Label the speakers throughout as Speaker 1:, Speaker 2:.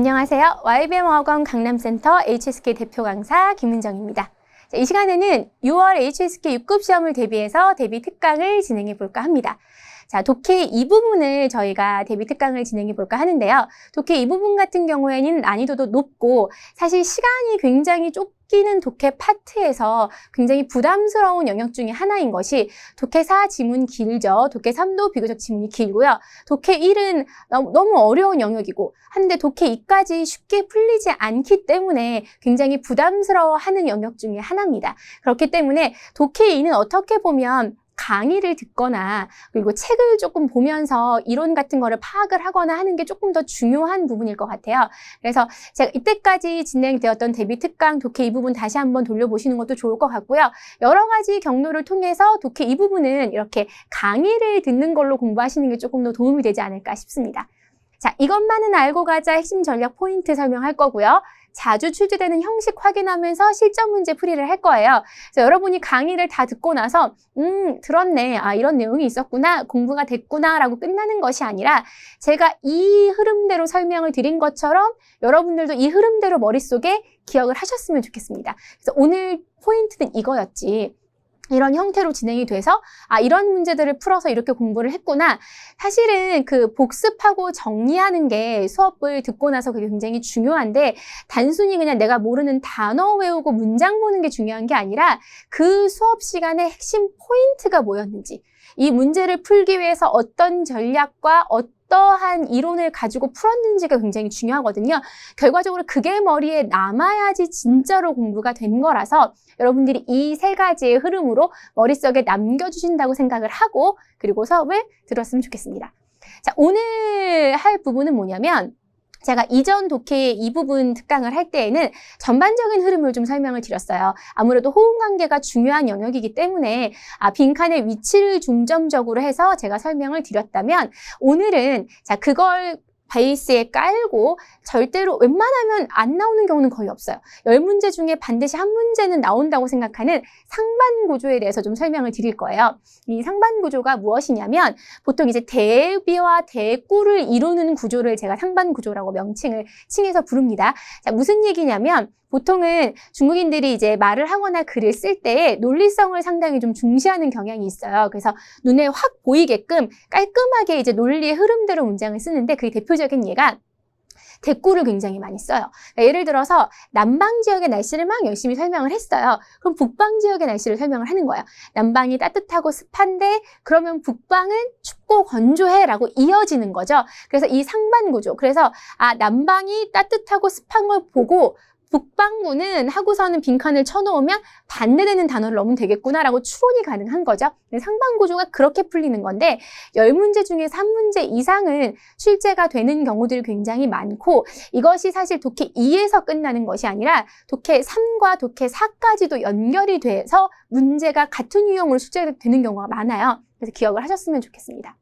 Speaker 1: 안녕하세요. YBM 어학원 강남센터 HSK 대표 강사 김은정입니다. 자, 이 시간에는 6월 HSK 6급 시험을 대비해서 대비 특강을 진행해 볼까 합니다. 자, 독해 이 부분을 저희가 대비 특강을 진행해 볼까 하는데요. 독해 이 부분 같은 경우에는 난이도도 높고 사실 시간이 굉장히 쫓기는 독해 파트에서 굉장히 부담스러운 영역 중에 하나인 것이 독해 4 지문 길죠. 독해 3도 비교적 지문이 길고요. 독해 1은 너무 어려운 영역이고 한데 독해 2까지 쉽게 풀리지 않기 때문에 굉장히 부담스러워하는 영역 중에 하나입니다. 그렇기 때문에 독해 2는 어떻게 보면 강의를 듣거나 그리고 책을 조금 보면서 이론 같은 거를 파악을 하거나 하는 게 조금 더 중요한 부분일 것 같아요. 그래서 제가 이때까지 진행되었던 데뷔 특강 독해 이 부분 다시 한번 돌려보시는 것도 좋을 것 같고요. 여러 가지 경로를 통해서 독해 이 부분은 이렇게 강의를 듣는 걸로 공부하시는 게 조금 더 도움이 되지 않을까 싶습니다. 자, 이것만은 알고 가자 핵심 전략 포인트 설명할 거고요. 자주 출제되는 형식 확인하면서 실전 문제 풀이를 할 거예요. 그래서 여러분이 강의를 다 듣고 나서 음 들었네 아 이런 내용이 있었구나 공부가 됐구나라고 끝나는 것이 아니라 제가 이 흐름대로 설명을 드린 것처럼 여러분들도 이 흐름대로 머릿속에 기억을 하셨으면 좋겠습니다. 그래서 오늘 포인트는 이거였지. 이런 형태로 진행이 돼서 아 이런 문제들을 풀어서 이렇게 공부를 했구나. 사실은 그 복습하고 정리하는 게 수업을 듣고 나서 그게 굉장히 중요한데 단순히 그냥 내가 모르는 단어 외우고 문장 보는 게 중요한 게 아니라 그 수업 시간의 핵심 포인트가 뭐였는지 이 문제를 풀기 위해서 어떤 전략과 어떤 어떠한 이론을 가지고 풀었는지가 굉장히 중요하거든요. 결과적으로 그게 머리에 남아야지 진짜로 공부가 된 거라서 여러분들이 이 세 가지의 흐름으로 머릿속에 남겨주신다고 생각을 하고 그리고 수업을 들었으면 좋겠습니다. 자, 오늘 할 부분은 뭐냐면 제가 이전 독해 이 부분 특강을 할 때에는 전반적인 흐름을 좀 설명을 드렸어요. 아무래도 호응 관계가 중요한 영역이기 때문에 아, 빈칸의 위치를 중점적으로 해서 제가 설명을 드렸다면 오늘은 자 그걸 베이스에 깔고 절대로 웬만하면 안 나오는 경우는 거의 없어요. 열 문제 중에 반드시 한 문제는 나온다고 생각하는 상반 구조에 대해서 좀 설명을 드릴 거예요. 이 상반 구조가 무엇이냐면 보통 이제 대비와 대꾸를 이루는 구조를 제가 상반 구조라고 명칭을 칭해서 부릅니다. 자, 무슨 얘기냐면 보통은 중국인들이 이제 말을 하거나 글을 쓸때 논리성을 상당히 좀 중시하는 경향이 있어요. 그래서 눈에 확 보이게끔 깔끔하게 이제 논리의 흐름대로 문장을 쓰는데 그 대표적인 예가 대꾸를 굉장히 많이 써요. 그러니까 예를 들어서 남방 지역의 날씨를 막 열심히 설명을 했어요. 그럼 북방 지역의 날씨를 설명을 하는 거예요. 남방이 따뜻하고 습한데 그러면 북방은 춥고 건조해라고 이어지는 거죠. 그래서 이 상반 구조. 그래서 아 남방이 따뜻하고 습한 걸 보고 북방구는 하고서는 빈칸을 쳐놓으면 반대되는 단어를 넣으면 되겠구나라고 추론이 가능한 거죠. 상반구조가 그렇게 풀리는 건데 10문제 중에 3문제 이상은 출제가 되는 경우들이 굉장히 많고 이것이 사실 독해 2에서 끝나는 것이 아니라 독해 3과 독해 4까지도 연결이 돼서 문제가 같은 유형으로 출제되는 경우가 많아요. 그래서 기억을 하셨으면 좋겠습니다.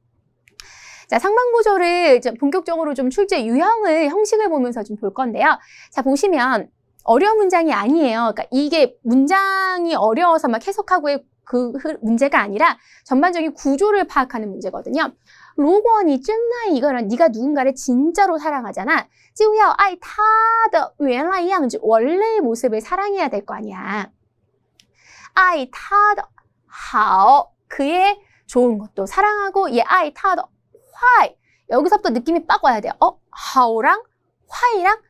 Speaker 1: 자, 상반구조를 본격적으로 좀 출제 유형을 형식을 보면서 좀 볼 건데요. 자, 보시면 어려운 문장이 아니에요. 그러니까 이게 문장이 어려워서 막 해석하고의 그 문제가 아니라 전반적인 구조를 파악하는 문제거든요. 로건이 쯤나이 이거는 네가 누군가를 진짜로 사랑하잖아. 지우야 아이 타더 웬라이 양지 원래의 모습을 사랑해야 될 거 아니야. 아이 타더 하오 그의 좋은 것도 사랑하고 얘 아이 타더 화이 여기서부터 느낌이 빡 와야 돼요. 어? 하오랑 화이랑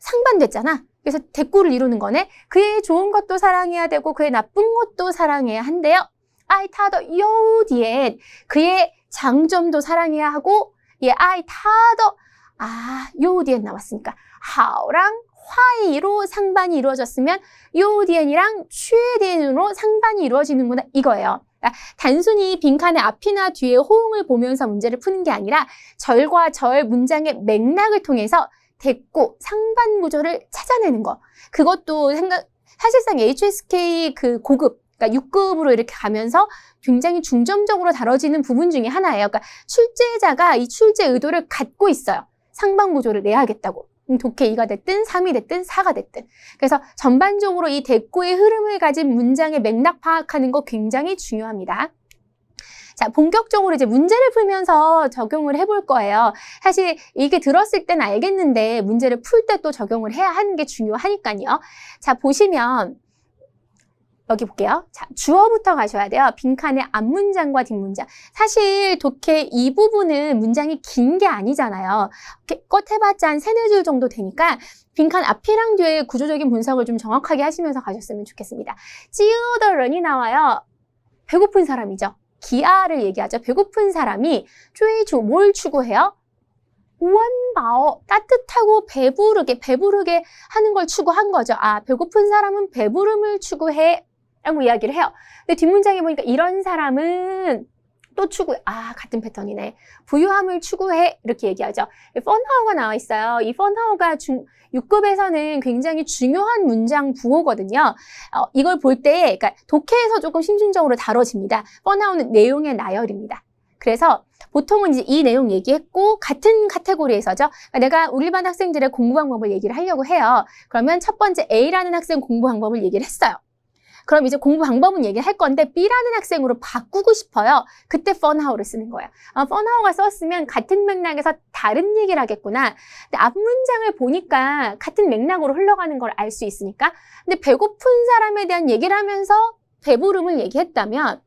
Speaker 1: 상반됐잖아. 그래서 대꾸를 이루는 거네. 그의 좋은 것도 사랑해야 되고 그의 나쁜 것도 사랑해야 한대요. 아이 타더 요디엔 그의 장점도 사랑해야 하고 예 아이 타더 아 요디엔 나왔으니까 하오랑 화이로 상반이 이루어졌으면 요디엔이랑 최디엔으로 상반이 이루어지는구나 이거예요. 그러니까 단순히 빈칸의 앞이나 뒤에 호응을 보면서 문제를 푸는 게 아니라 절과 절 문장의 맥락을 통해서 됐고 상반 구조를 찾아내는 거. 그것도 생각 사실상 HSK 그 고급 그러니까 6급으로 이렇게 가면서 굉장히 중점적으로 다뤄지는 부분 중에 하나예요. 그러니까 출제자가 이 출제 의도를 갖고 있어요. 상반 구조를 내야겠다고. 음, 독해 2가 됐든 3이 됐든 4가 됐든. 그래서 전반적으로 이 대꾸의 흐름을 가진 문장의 맥락 파악하는 거 굉장히 중요합니다. 자, 본격적으로 이제 문제를 풀면서 적용을 해볼 거예요. 사실 이게 들었을 땐 알겠는데 문제를 풀 때 또 적용을 해야 하는 게 중요하니까요. 자, 보시면 여기 볼게요. 자, 주어부터 가셔야 돼요. 빈칸의 앞문장과 뒷문장. 사실 독해 이 부분은 문장이 긴 게 아니잖아요. 껏 해봤자 한 세네 줄 정도 되니까 빈칸 앞이랑 뒤에 구조적인 분석을 좀 정확하게 하시면서 가셨으면 좋겠습니다. 찌우더런이 나와요. 배고픈 사람이죠. 기아를 얘기하죠. 배고픈 사람이追逐, 뭘 추구해요? 원바오, 따뜻하고 배부르게, 배부르게 하는 걸 추구한 거죠. 아, 배고픈 사람은 배부름을 추구해. 라고 이야기를 해요. 근데 뒷문장에 보니까 이런 사람은 또 추구해. 아, 같은 패턴이네. 부유함을 추구해. 이렇게 얘기하죠. 펀하우가 나와 있어요. 이 펀하우가 중, 6급에서는 굉장히 중요한 문장 부호거든요. 어, 이걸 볼 때, 그러니까 독해에서 조금 심층적으로 다뤄집니다. 펀하우는 내용의 나열입니다. 그래서 보통은 이제 이 내용 얘기했고 같은 카테고리에서죠. 그러니까 내가 우리 반 학생들의 공부 방법을 얘기를 하려고 해요. 그러면 첫 번째 A라는 학생 공부 방법을 얘기를 했어요. 그럼 이제 공부 방법은 얘기할 건데 B라는 학생으로 바꾸고 싶어요. 그때 펀하우를 쓰는 거예요. 아, 펀하우가 썼으면 같은 맥락에서 다른 얘기를 하겠구나. 근데 앞 문장을 보니까 같은 맥락으로 흘러가는 걸 알 수 있으니까. 근데 배고픈 사람에 대한 얘기를 하면서 배부름을 얘기했다면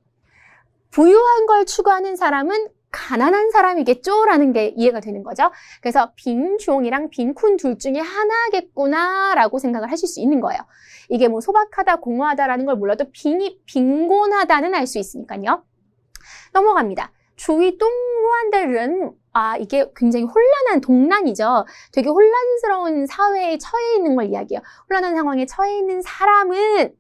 Speaker 1: 부유한 걸 추구하는 사람은 가난한 사람이겠죠라는 게 이해가 되는 거죠. 그래서 빈종이랑 빈쿤 둘 중에 하나겠구나라고 생각을 하실 수 있는 거예요. 이게 뭐 소박하다, 공허하다라는 걸 몰라도 빈이 빈곤하다는 알 수 있으니까요. 넘어갑니다. 주위 동루한들은 아 이게 굉장히 혼란한 동란이죠. 되게 혼란스러운 사회에 처해 있는 걸 이야기해요. 혼란한 상황에 처해 있는 사람은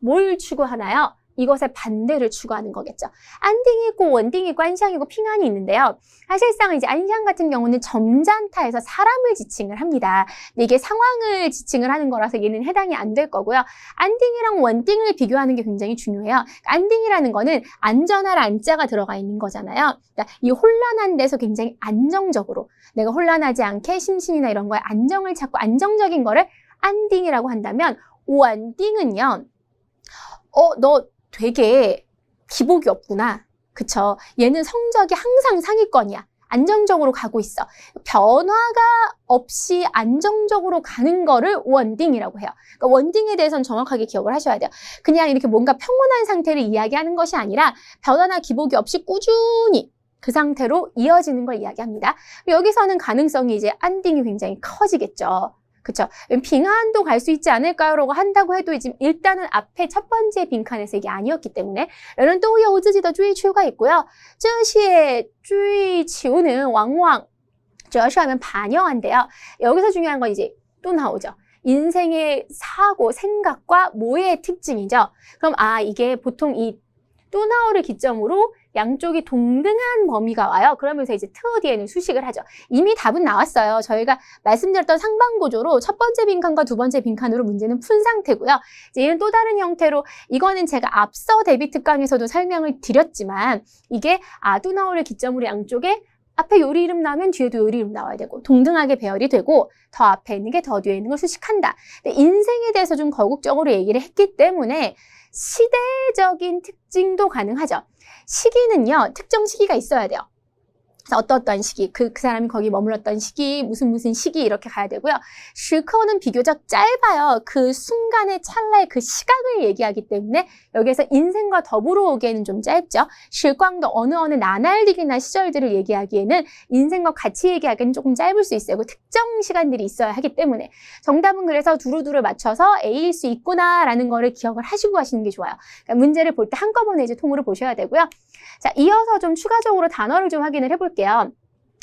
Speaker 1: 뭘 추구하나요? 이것의 반대를 추구하는 거겠죠. 안딩이 있고 원딩이 있고 안샹이고 핑안이 있는데요. 사실상 이제 안샹 같은 경우는 점잔타에서 사람을 지칭을 합니다. 근데 이게 상황을 지칭을 하는 거라서 얘는 해당이 안 될 거고요. 안딩이랑 원딩을 비교하는 게 굉장히 중요해요. 그러니까 안딩이라는 거는 안전할 안자가 들어가 있는 거잖아요. 그러니까 이 혼란한 데서 굉장히 안정적으로 내가 혼란하지 않게 심신이나 이런 거에 안정을 찾고 안정적인 거를 안딩이라고 한다면 원딩은요. 어, 너 되게 기복이 없구나. 그쵸? 얘는 성적이 항상 상위권이야. 안정적으로 가고 있어. 변화가 없이 안정적으로 가는 거를 원딩이라고 해요. 그러니까 원딩에 대해서는 정확하게 기억을 하셔야 돼요. 그냥 이렇게 뭔가 평온한 상태를 이야기하는 것이 아니라 변화나 기복이 없이 꾸준히 그 상태로 이어지는 걸 이야기합니다. 여기서는 가능성이 이제 안딩이 굉장히 커지겠죠. 그렇죠? 빙하한도 갈 수 있지 않을까요라고 한다고 해도 지금 일단은 앞에 첫 번째 빈칸의 색이 아니었기 때문에 러는 또우여 우즈지더 쭈이추가 있고요. 쯔시의 쭈이치우는 왕왕 쯔시 하면 반영한데요. 여기서 중요한 건 이제 또 나오죠. 인생의 사고, 생각과 모의 특징이죠. 그럼 아 이게 보통 이 또나오를 기점으로 양쪽이 동등한 범위가 와요. 그러면서 이제 트어 뒤에는 수식을 하죠. 이미 답은 나왔어요. 저희가 말씀드렸던 상반 구조로 첫 번째 빈칸과 두 번째 빈칸으로 문제는 푼 상태고요. 이제 얘는 또 다른 형태로 이거는 제가 앞서 데뷔 특강에서도 설명을 드렸지만 이게 아두나오를 기점으로 양쪽에 앞에 요리 이름 나오면 뒤에도 요리 이름 나와야 되고 동등하게 배열이 되고 더 앞에 있는 게 더 뒤에 있는 걸 수식한다. 근데 인생에 대해서 좀 거국적으로 얘기를 했기 때문에 시대적인 특징도 가능하죠. 시기는요, 특정 시기가 있어야 돼요. 어떠어떠한 시기, 그, 그 사람이 거기 머물렀던 시기, 무슨 무슨 시기 이렇게 가야 되고요. 슈커는 비교적 짧아요. 그 순간의 찰나의 그 시각을 얘기하기 때문에 여기에서 인생과 더불어 오기에는 좀 짧죠. 슈광도 어느 어느 나날리기나 시절들을 얘기하기에는 인생과 같이 얘기하기에는 조금 짧을 수 있어요. 그 특정 시간들이 있어야 하기 때문에 정답은 그래서 두루두루 맞춰서 A일 수 있구나라는 거를 기억을 하시고 하시는 게 좋아요. 그러니까 문제를 볼 때 한꺼번에 이제 통으로 보셔야 되고요. 자, 이어서 좀 추가적으로 단어를 좀 확인을 해볼게요.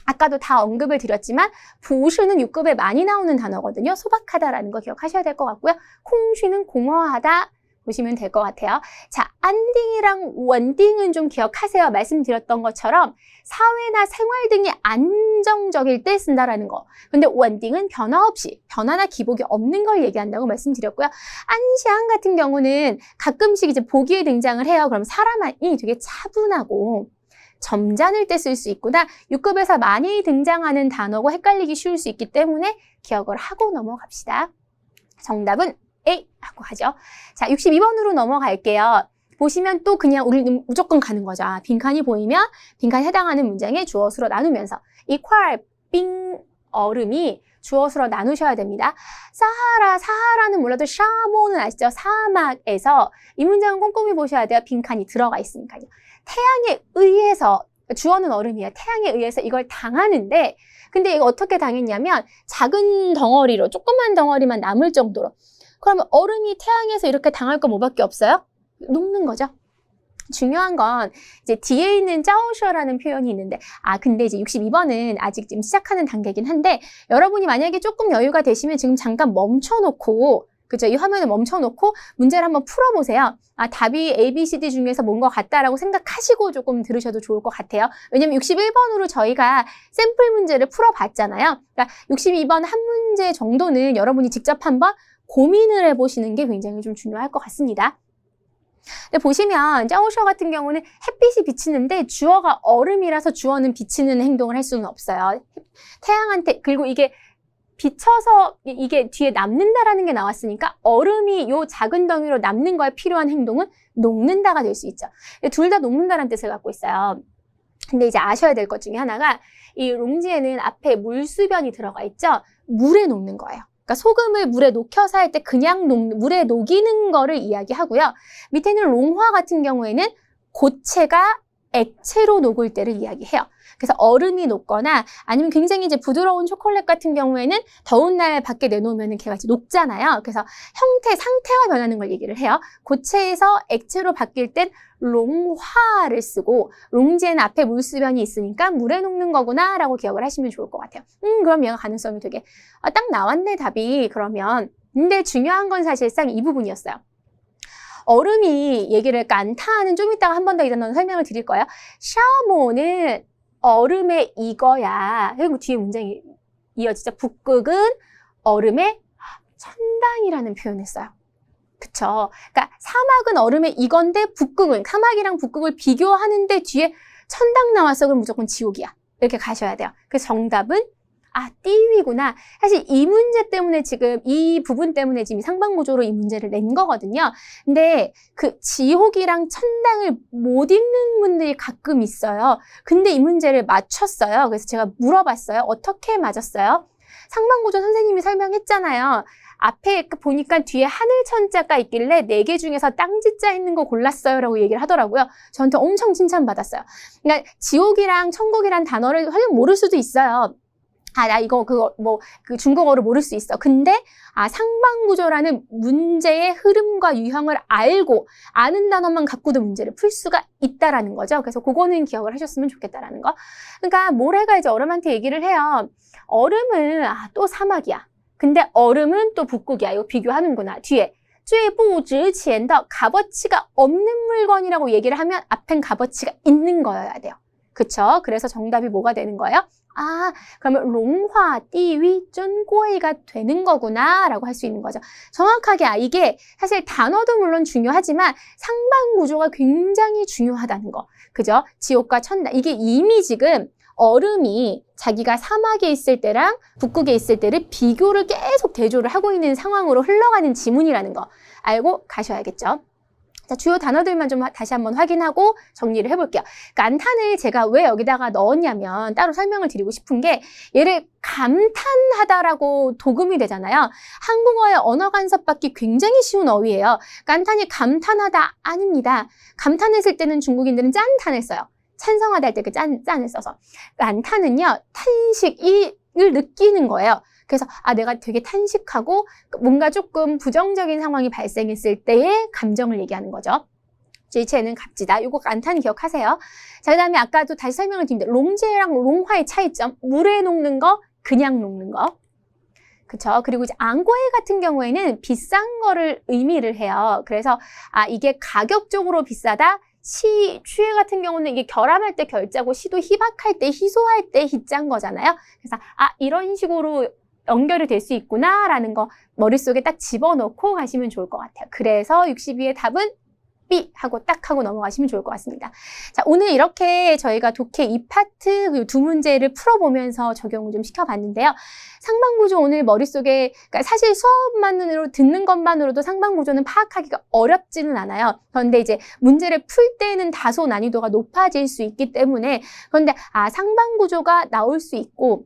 Speaker 1: 아까도 다 언급을 드렸지만 부슈는 6급에 많이 나오는 단어거든요. 소박하다라는 거 기억하셔야 될 것 같고요. 콩쉬는 공허하다 보시면 될 것 같아요. 자, 안딩이랑 원딩은 좀 기억하세요. 말씀드렸던 것처럼 사회나 생활 등이 안정적일 때 쓴다라는 거. 근데 원딩은 변화 없이, 변화나 기복이 없는 걸 얘기한다고 말씀드렸고요. 안시안 같은 경우는 가끔씩 이제 보기에 등장을 해요. 그럼 사람이 되게 차분하고 점잖을 때 쓸 수 있구나. 6급에서 많이 등장하는 단어고 헷갈리기 쉬울 수 있기 때문에 기억을 하고 넘어갑시다. 정답은 A 하고 하죠. 자, 62번으로 넘어갈게요. 보시면 또 그냥 우리 무조건 가는 거죠. 아, 빈칸이 보이면 빈칸에 해당하는 문장에 주어 수로 나누면서 이퀄 빙 얼음이 주어 수로 나누셔야 됩니다. 사하라, 사하라는 몰라도 샤모는 아시죠? 사막에서 이 문장은 꼼꼼히 보셔야 돼요. 빈칸이 들어가 있으니까요. 태양에 의해서 주어는 얼음이에요. 태양에 의해서 이걸 당하는데 근데 이거 어떻게 당했냐면 작은 덩어리로 조그만 덩어리만 남을 정도로 그러면 얼음이 태양에서 이렇게 당할 거 뭐밖에 없어요? 녹는 거죠. 중요한 건 이제 뒤에 있는 짜오셔라는 표현이 있는데 아 근데 이제 62번은 아직 지금 시작하는 단계긴 한데 여러분이 만약에 조금 여유가 되시면 지금 잠깐 멈춰 놓고 그죠? 이 화면을 멈춰놓고 문제를 한번 풀어보세요. 아, 답이 A, B, C, D 중에서 뭔 것 같다라고 생각하시고 조금 들으셔도 좋을 것 같아요. 왜냐면 61번으로 저희가 샘플 문제를 풀어봤잖아요. 그러니까 62번 한 문제 정도는 여러분이 직접 한번 고민을 해보시는 게 굉장히 좀 중요할 것 같습니다. 근데 보시면 짜오셔 같은 경우는 햇빛이 비치는데 주어가 얼음이라서 주어는 비치는 행동을 할 수는 없어요. 태양한테 그리고 이게 비쳐서 이- 이게 뒤에 남는다라는 게 나왔으니까 얼음이 요 작은 덩이로 남는 거에 필요한 행동은 녹는다가 될 수 있죠. 둘 다 녹는다라는 뜻을 갖고 있어요. 근데 이제 아셔야 될 것 중에 하나가 이 롱지에는 앞에 물수변이 들어가 있죠. 물에 녹는 거예요. 그러니까 소금을 물에 녹여서 할 때 그냥 녹, 물에 녹이는 거를 이야기하고요. 밑에는 롱화 같은 경우에는 고체가 액체로 녹을 때를 이야기해요. 그래서 얼음이 녹거나 아니면 굉장히 이제 부드러운 초콜릿 같은 경우에는 더운 날 밖에 내놓으면 걔가 이제 녹잖아요. 그래서 형태, 상태가 변하는 걸 얘기를 해요. 고체에서 액체로 바뀔 땐 롱화를 쓰고 롱지에는 앞에 물수변이 있으니까 물에 녹는 거구나 라고 기억을 하시면 좋을 것 같아요. 음, 그럼 얘가 가능성이 되게 아, 딱 나왔네 답이 그러면 근데 중요한 건 사실상 이 부분이었어요. 얼음이 얘기를 깐타는 좀 이따가 한 번 더 이런 설명을 드릴 거예요. 샤모는 얼음의 이거야. 그리고 뒤에 문장이 이어지죠. 북극은 얼음의 천당이라는 표현을 써요. 그쵸. 그러니까 사막은 얼음의 이건데 북극은 사막이랑 북극을 비교하는데 뒤에 천당 나왔어. 그럼 무조건 지옥이야. 이렇게 가셔야 돼요. 그래서 정답은 아, 띠위구나. 사실 이 문제 때문에 지금 이 부분 때문에 지금 상반구조로 이 문제를 낸 거거든요. 근데 그 지옥이랑 천당을 못 읽는 분들이 가끔 있어요. 근데 이 문제를 맞췄어요. 그래서 제가 물어봤어요. 어떻게 맞았어요? 상반구조 선생님이 설명했잖아요. 앞에 그 보니까 뒤에 하늘 천자가 있길래 네 개 중에서 땅지자 있는 거 골랐어요 라고 얘기를 하더라고요. 저한테 엄청 칭찬받았어요. 그러니까 지옥이랑 천국이란 단어를 설령 모를 수도 있어요. 아, 나 이거, 그거, 뭐, 그 중국어를 모를 수 있어. 근데, 아, 상반구조라는 문제의 흐름과 유형을 알고, 아는 단어만 갖고도 문제를 풀 수가 있다라는 거죠. 그래서 그거는 기억을 하셨으면 좋겠다라는 거. 그러니까, 모래가 이제 얼음한테 얘기를 해요. 얼음은, 아, 또 사막이야. 근데 얼음은 또 북극이야. 이거 비교하는구나. 뒤에. 最不值钱的 값어치가 없는 물건이라고 얘기를 하면 앞엔 값어치가 있는 거여야 돼요. 그쵸? 그래서 정답이 뭐가 되는 거예요? 아, 그러면 롱화, 띠위, 쩐꼬이가 되는 거구나 라고 할 수 있는 거죠. 정확하게 아, 이게 사실 단어도 물론 중요하지만 상반 구조가 굉장히 중요하다는 거. 그죠? 지옥과 천당. 이게 이미 지금 얼음이 자기가 사막에 있을 때랑 북극에 있을 때를 비교를 계속 대조를 하고 있는 상황으로 흘러가는 지문이라는 거 알고 가셔야겠죠. 자, 주요 단어들만 좀 하- 다시 한번 확인하고 정리를 해볼게요. 그러니까 안탄을 제가 왜 여기다가 넣었냐면 따로 설명을 드리고 싶은 게 얘를 감탄하다라고 도금이 되잖아요. 한국어의 언어 간섭 받기 굉장히 쉬운 어휘예요. 깐탄이 감탄하다 아닙니다. 감탄했을 때는 중국인들은 짠탄을 써요. 찬성하다 할 때 그 짠, 짠을 써서. 안탄은요, 탄식을 느끼는 거예요. 그래서 아 내가 되게 탄식하고 뭔가 조금 부정적인 상황이 발생했을 때의 감정을 얘기하는 거죠. 제체는 값지다. 요거 안탄 기억하세요. 자, 그 다음에 아까도 다시 설명을 드립니다. 롱제랑 롱화의 차이점. 물에 녹는 거, 그냥 녹는 거. 그쵸. 그리고 이제 앙꼬에 같은 경우에는 비싼 거를 의미를 해요. 그래서, 아, 이게 가격적으로 비싸다? 시, 취해 같은 경우는 이게 결함할 때 결자고 시도 희박할 때, 희소할 때 희짠 거잖아요. 그래서, 아, 이런 식으로 연결이 될 수 있구나라는 거 머릿속에 딱 집어넣고 가시면 좋을 것 같아요. 그래서 62의 답은 삐 하고 딱 하고 넘어가시면 좋을 것 같습니다. 자, 오늘 이렇게 저희가 독해 2파트 그리고 두 문제를 풀어보면서 적용을 좀 시켜봤는데요. 상반구조 오늘 머릿속에 그러니까 사실 수업만으로 듣는 것만으로도 상반구조는 파악하기가 어렵지는 않아요. 그런데 이제 문제를 풀 때는 다소 난이도가 높아질 수 있기 때문에 그런데 아 상반구조가 나올 수 있고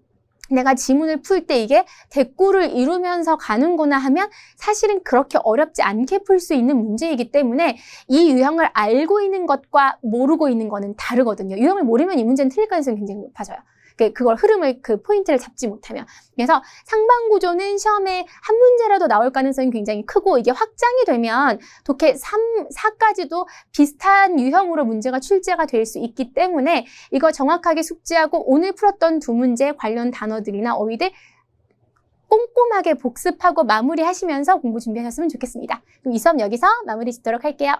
Speaker 1: 내가 지문을 풀 때 이게 대꾸를 이루면서 가는구나 하면 사실은 그렇게 어렵지 않게 풀 수 있는 문제이기 때문에 이 유형을 알고 있는 것과 모르고 있는 거는 다르거든요. 유형을 모르면 이 문제는 틀릴 가능성이 굉장히 높아져요. 그- 그걸 흐름을 그 포인트를 잡지 못하면 그래서 상반 구조는 시험에 한 문제라도 나올 가능성이 굉장히 크고 이게 확장이 되면 독해 3, 4까지도 비슷한 유형으로 문제가 출제가 될 수 있기 때문에 이거 정확하게 숙지하고 오늘 풀었던 두 문제 관련 단어들이나 어휘들 꼼꼼하게 복습하고 마무리하시면서 공부 준비하셨으면 좋겠습니다. 그럼 이 수업 여기서 마무리 짓도록 할게요.